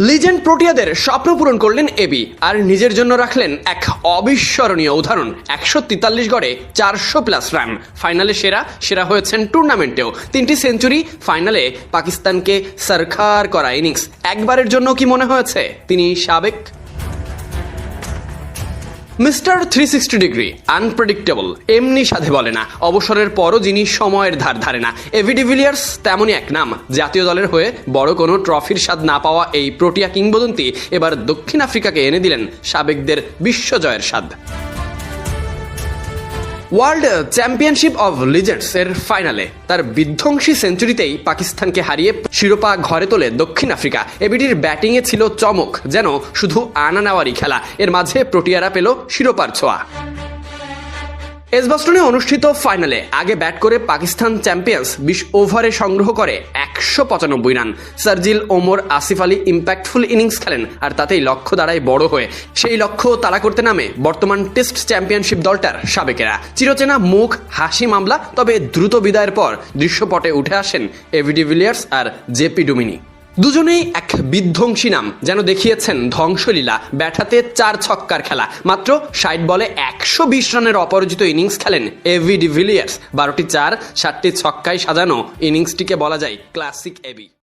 Legend প্রোটিয়াদের স্বপ্ন পূরণ করলেন এবি, আর নিজের জন্য রাখলেন এক অবিস্মরণীয় উদাহরণ। একশো তেতাল্লিশ গড়ে চারশো প্লাস রান। ফাইনালে সেরা সেরা হয়েছেন টুর্নামেন্টেও। তিনটি সেঞ্চুরি, ফাইনালে পাকিস্তানকে সরকার করা ইনিংস। একবারের জন্য কি মনে হয়েছে? তিনি সাবেক mister three sixty degree unpredictable এমনি সাধে বলে না। অবসরের পরও যিনি সময়ের ধার ধারে না। এভিডিভিলিয়ার্স তেমনই এক নাম, জাতীয় দলের হয়ে বড় কোনো ট্রফির স্বাদ না পাওয়া এই প্রোটিয়া কিংবদন্তি এবার দক্ষিণ আফ্রিকাকে এনে দিলেন সাবেকদের বিশ্বজয়ের স্বাদ। ওয়ার্ল্ড চ্যাম্পিয়নশিপ অব লিজেন্ডস এর ফাইনালে তার বিধ্বংসী সেঞ্চুরিতেই পাকিস্তানকে হারিয়ে শিরোপা ঘরে তোলে দক্ষিণ আফ্রিকা। এবিটির ব্যাটিংয়ে ছিল চমক, যেন শুধু আনা নেওয়ারই খেলা। এর মাঝে প্রোটিয়ারা পেল শিরোপার ছোঁয়া। এসবাস্টনে অনুষ্ঠিত ফাইনালে আগে ব্যাট করে পাকিস্তান চ্যাম্পিয়ন্স বিশ ওভারে সংগ্রহ করে একশো পঁচানব্বই run. Sharjeel Omar Asif Ali impactful innings খেলেন আর তাতেই লক্ষ্য দাঁড়ায় বড় হয়ে। সেই লক্ষ্য তাড়া করতে নামে বর্তমান টেস্ট চ্যাম্পিয়নশিপ দলটার সাবেকেরা। চিরচেনা মুখ, হাসি মামলা, তবে দ্রুত বিদায়ের পর দৃশ্যপটে উঠে আসেন এভিডি ভিলিয়ার্স আর জেপি ডুমিনি। দুজনেই এক বিধ্বংসী নাম, যেন দেখিয়েছেন ধ্বংসলীলা, ব্যাটাতে চার ছক্কার খেলা। মাত্র ষাট বলে একশো বিশ রানের অপরাজিত ইনিংস খেলেন এভি ডিভিলিয়ার্স বারোটি চার সাতটি ছক্কায় সাজানো ইনিংসটিকে বলা যায় ক্লাসিক এবি।